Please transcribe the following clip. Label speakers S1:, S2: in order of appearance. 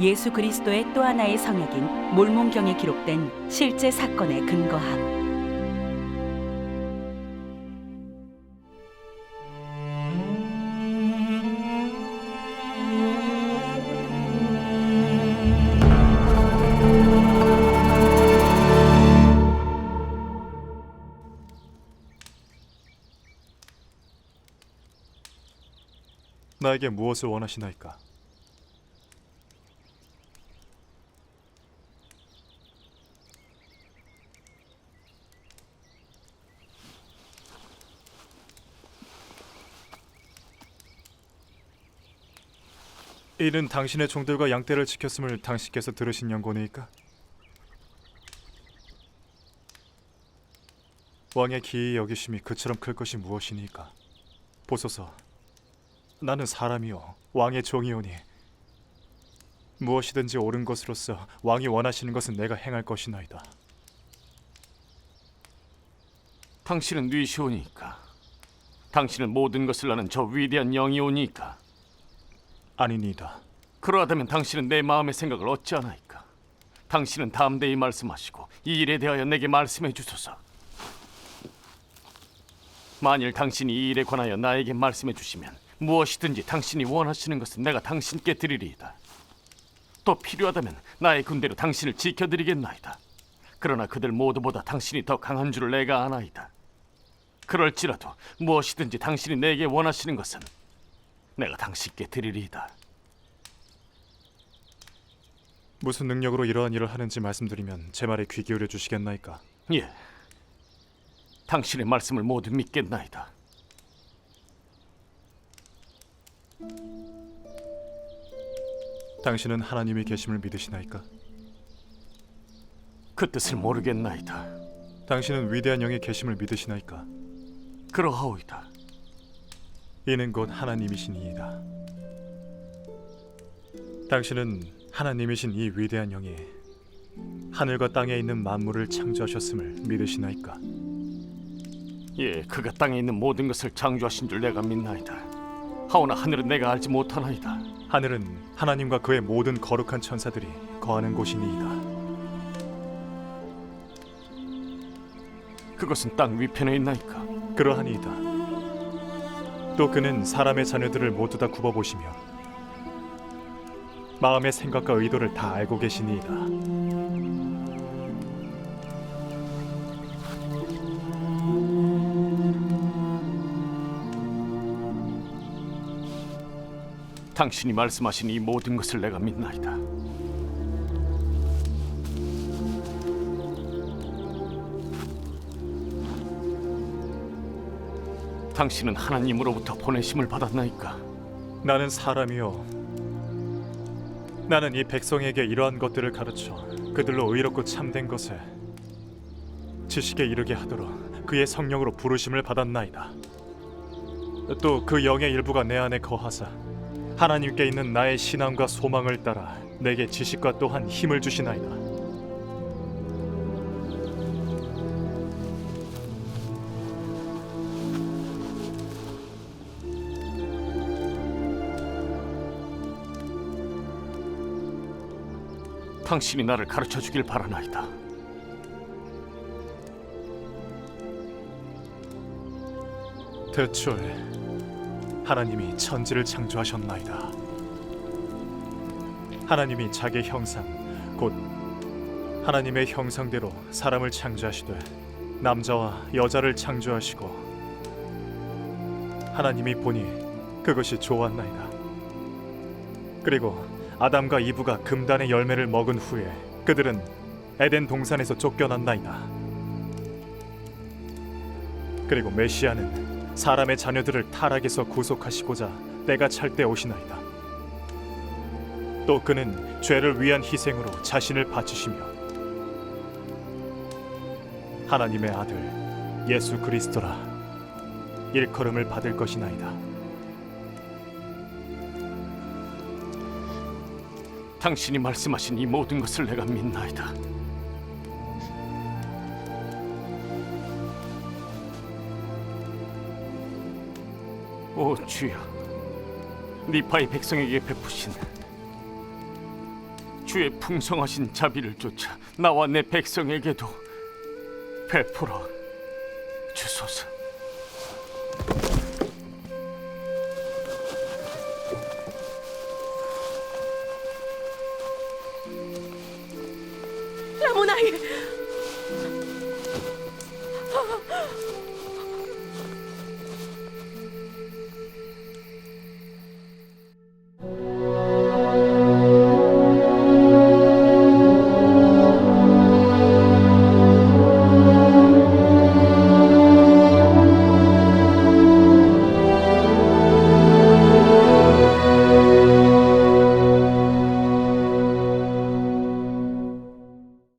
S1: 예수 그리스도의 또 하나의 성역인 몰몬경에 기록된 실제 사건에 근거함.
S2: 나에게 무엇을 원하시나이까? 이는 당신의 종들과 양떼를 지켰음을 당신께서 들으신 연고니까? 왕의 기이 여기심이 그처럼 클 것이 무엇이니까? 보소서, 나는 사람이요 왕의 종이오니 무엇이든지 옳은 것으로서 왕이 원하시는 것은 내가 행할 것이나이다.
S3: 당신은 위시오니까. 당신은 모든 것을 아는 저 위대한 영이오니까.
S2: 아니니이다.
S3: 그러하다면 당신은 내 마음의 생각을 어찌하나이까? 당신은 담대히 말씀하시고 이 일에 대하여 내게 말씀해 주소서. 만일 당신이 이 일에 관하여 나에게 말씀해 주시면 무엇이든지 당신이 원하시는 것은 내가 당신께 드리리이다. 또 필요하다면 나의 군대로 당신을 지켜드리겠나이다. 그러나 그들 모두보다 당신이 더 강한 줄을 내가 아나이다. 그럴지라도 무엇이든지 당신이 내게 원하시는 것은 내가 당신께 드리리이다.
S2: 무슨 능력으로 이러한 일을 하는지 말씀드리면 제 말에 귀 기울여 주시겠나이까?
S3: 예. 당신의 말씀을 모두 믿겠나이다.
S2: 당신은 하나님이 계심을 믿으시나이까?
S3: 그 뜻을 모르겠나이다.
S2: 당신은 위대한 영의 계심을 믿으시나이까?
S3: 그러하오이다.
S2: 이는 곧 하나님이시니이다. 당신은 하나님이신 이 위대한 영이 하늘과 땅에 있는 만물을 창조하셨음을 믿으시나이까?
S3: 예, 그가 땅에 있는 모든 것을 창조하신 줄 내가 믿나이다. 하오나 하늘은 내가 알지 못하나이다.
S2: 하늘은 하나님과 그의 모든 거룩한 천사들이 거하는 곳이니이다.
S3: 그것은 땅 위편에 있나이까?
S2: 그러하니이다. 또 그는 사람의 자녀들을 모두 다 굽어 보시며 마음의 생각과 의도를 다 알고 계시니이다.
S3: 당신이 말씀하신 이 모든 것을 내가 믿나이다. 당신은 하나님으로부터 보내심을 받았나이까?
S2: 나는 사람이요. 나는 이 백성에게 이러한 것들을 가르쳐 그들로 의롭고 참된 것을 지식에 이르게 하도록 그의 성령으로 부르심을 받았나이다. 또 그 영의 일부가 내 안에 거하사 하나님께 있는 나의 신앙과 소망을 따라 내게 지식과 또한 힘을 주시나이다.
S3: 당신이 나를 가르쳐 주길 바라나이다.
S2: 대초에 하나님이 천지를 창조하셨나이다. 하나님이 자기 형상 곧 하나님의 형상대로 사람을 창조하시되 남자와 여자를 창조하시고 하나님이 보니 그것이 좋았나이다. 그리고 아담과 이브가 금단의 열매를 먹은 후에 그들은 에덴 동산에서 쫓겨났나이다. 그리고 메시아는 사람의 자녀들을 타락에서 구속하시고자 때가 찰 때 오시나이다. 또 그는 죄를 위한 희생으로 자신을 바치시며 하나님의 아들 예수 그리스도라 일컬음을 받을 것이나이다.
S3: 당신이 말씀하신 이 모든 것을 내가 믿나이다. 오 주여, 니파의 백성에게 베푸신 주의 풍성하신 자비를 쫓아 나와 내 백성에게도 베풀어 주소서. Bye.